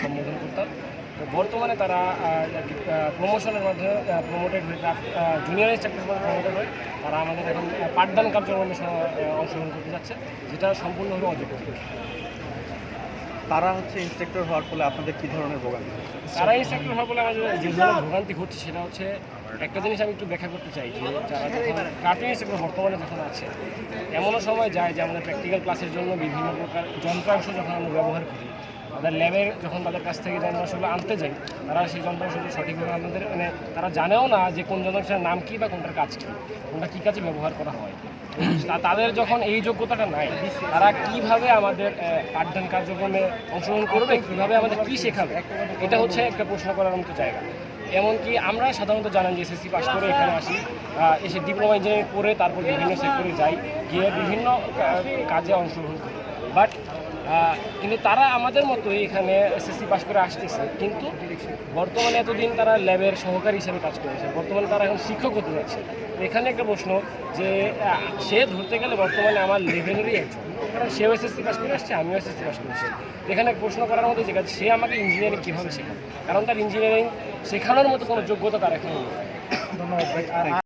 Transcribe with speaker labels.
Speaker 1: সম্বোধন করতাম। তো বর্তমানে তারা প্রমোশনের মাধ্যমে প্রমোটেড হয়ে জুনিয়র ইনস্ট্রাক্টর প্রমোটেড হয়ে তারা আমাদের এখন পাঠদান কার্যক্রমে অংশগ্রহণ করতে যাচ্ছে যেটা সম্পূর্ণভাবে অযোগ্য
Speaker 2: তারা হচ্ছে ইনস্ট্রাক্টর হওয়ার ফলে আপনাদের কী ধরনের ভোগান্তি?
Speaker 1: তারা ইনস্ট্রাক্টর হওয়ার ফলে আমাদের যে ধরনের ভোগান্তি ঘটছে সেটা হচ্ছে একটা জিনিস আমি একটু ব্যাখ্যা করতে চাই যে যারা কার্টুন ইনস্ট্রাক্টর বর্তমানে যখন আছে এমনও সময় যায় যে আমাদের প্র্যাকটিক্যাল ক্লাসের জন্য বিভিন্ন প্রকার যন্ত্রাংশ যখন আমরা ব্যবহার করি তাদের ল্যাবের যখন তাদের কাছ থেকে যন্ত্রাংশগুলো আনতে যাই, তারা সেই যন্ত্রাংশগুলো সঠিকভাবে আমাদের মানে তারা জানেও না যে কোন যন্ত্রাংশের নাম কী বা কোনটার কাজ কী, কোনটা কী কাজে ব্যবহার করা হয়। তাদের যখন এই যোগ্যতাটা নাই, তারা কীভাবে আমাদের পাঠদান কার্যক্রমে অংশগ্রহণ করবে, কীভাবে আমাদের কি শেখাবে, এটা হচ্ছে একটা প্রশ্ন করার মতো জায়গা। এমনকি আমরা সাধারণত জানেন যে এসএসসি পাস করে এখানে আসি এসে ডিপ্লোমা ইঞ্জিনিয়ারিং করে তারপর বিভিন্ন সেক্টরে যাই, গিয়ে বিভিন্ন কাজে অংশগ্রহণ করি। বাট কিন্তু তারা আমাদের মতোই এখানে এসএসসি পাস করে আসতেছে। কিন্তু বর্তমানে এতদিন তারা ল্যাবের সহকারী হিসেবে কাজ করেছে। বর্তমানে তারা এখন শিক্ষক হতে যাচ্ছে। এখানে একটা প্রশ্ন যে সে ধরতে গেলে বর্তমানে আমার লেভেলেরই একজন। কারণ সেও এসএসসি পাস করে আসছে আমিও এসএসসি পাস করেছি তো এখানে প্রশ্ন করার মতো যে সে আমাকে ইঞ্জিনিয়ারিং কীভাবে শেখাবে? কারণ তার ইঞ্জিনিয়ারিং শেখানোর মতো কোনো যোগ্যতা তার এখন
Speaker 2: ধন্যবাদ।